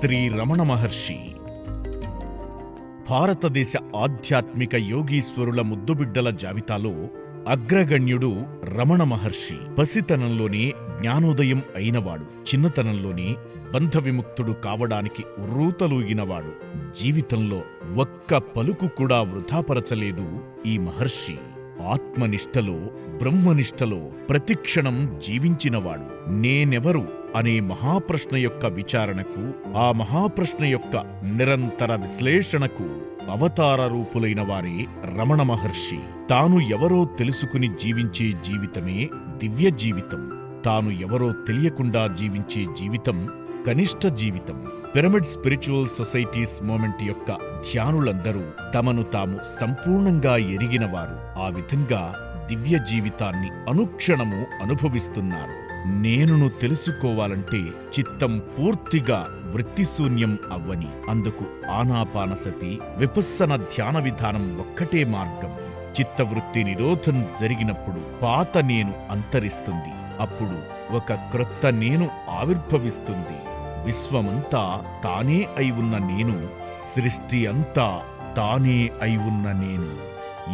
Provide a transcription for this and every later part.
శ్రీ రమణ మహర్షి. భారతదేశ ఆధ్యాత్మిక యోగీశ్వరుల ముద్దుబిడ్డల జాబితాలో అగ్రగణ్యుడు రమణ మహర్షి పసితనంలోనే జ్ఞానోదయం అయినవాడు. చిన్నతనంలోనే బంధ విముక్తుడు కావడానికి ఉర్రూతలూగినవాడు. జీవితంలో ఒక్క పలుకు కూడా వృధాపరచలేదు ఈ మహర్షి. ఆత్మనిష్టలో బ్రహ్మనిష్టలో ప్రతిక్షణం జీవించినవాడు. నేనెవరు అనే మహాప్రశ్న యొక్క విచారణకు ఆ మహాప్రశ్న యొక్క నిరంతర విశ్లేషణకు అవతార రూపులైన వారే రమణ మహర్షి. తాను ఎవరో తెలుసుకుని జీవించే జీవితమే దివ్య జీవితం. తాను ఎవరో తెలియకుండా జీవించే జీవితం కనిష్ట జీవితం. పిరమిడ్ స్పిరిచువల్ సొసైటీస్ మూమెంట్ యొక్క ధ్యానులందరూ తమను తాము సంపూర్ణంగా ఎరిగినవారు. ఆ విధంగా దివ్య జీవితాన్ని అనుక్షణము అనుభవిస్తున్నారు. నేనును తెలుసుకోవాలంటే చిత్తం పూర్తిగా వృత్తిశూన్యం అవ్వని అందుకు ఆనాపానసతి విపస్సన ధ్యాన విధానం ఒక్కటే మార్గం. చిత్తవృత్తి నిరోధం జరిగినప్పుడు పాత నేను అంతరిస్తుంది. అప్పుడు ఒక క్రొత్త నేను ఆవిర్భవిస్తుంది. విశ్వమంతా తానే అయి ఉన్న నేను సృష్టి అంతా తానే అయి ఉన్న నేను.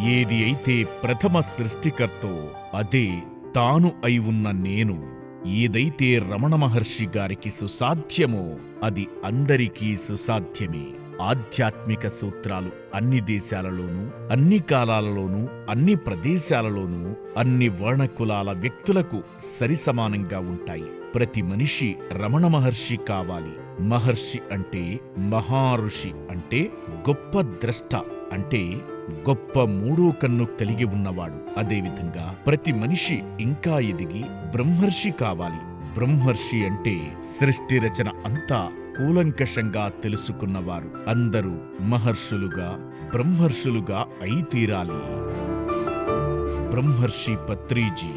ఏది అయితే ప్రథమ సృష్టికర్తో అదే తాను అయి ఉన్న నేను. ఏదైతే రమణ మహర్షి గారికి సుసాధ్యమో అది అందరికీ సుసాధ్యమే. ఆధ్యాత్మిక సూత్రాలు అన్ని దేశాలలోనూ అన్ని కాలాలలోనూ అన్ని ప్రదేశాలలోనూ అన్ని వర్ణకులాల వ్యక్తులకు సరిసమానంగా ఉంటాయి. ప్రతి మనిషి రమణ మహర్షి కావాలి. మహర్షి అంటే మహారుషి అంటే గొప్ప ద్రష్ట అంటే గొప్ప మూడో కన్ను కలిగి ఉన్నవాడు. అదేవిధంగా ప్రతి మనిషి ఇంకా ఎదిగి బ్రహ్మర్షి కావాలి. బ్రహ్మర్షి అంటే సృష్టి రచన అంతా కూలంకషంగా తెలుసుకున్నవారు అందరూ మహర్షులుగా బ్రహ్మర్షులుగా అయి తీరాలి. బ్రహ్మర్షి పత్రీజీ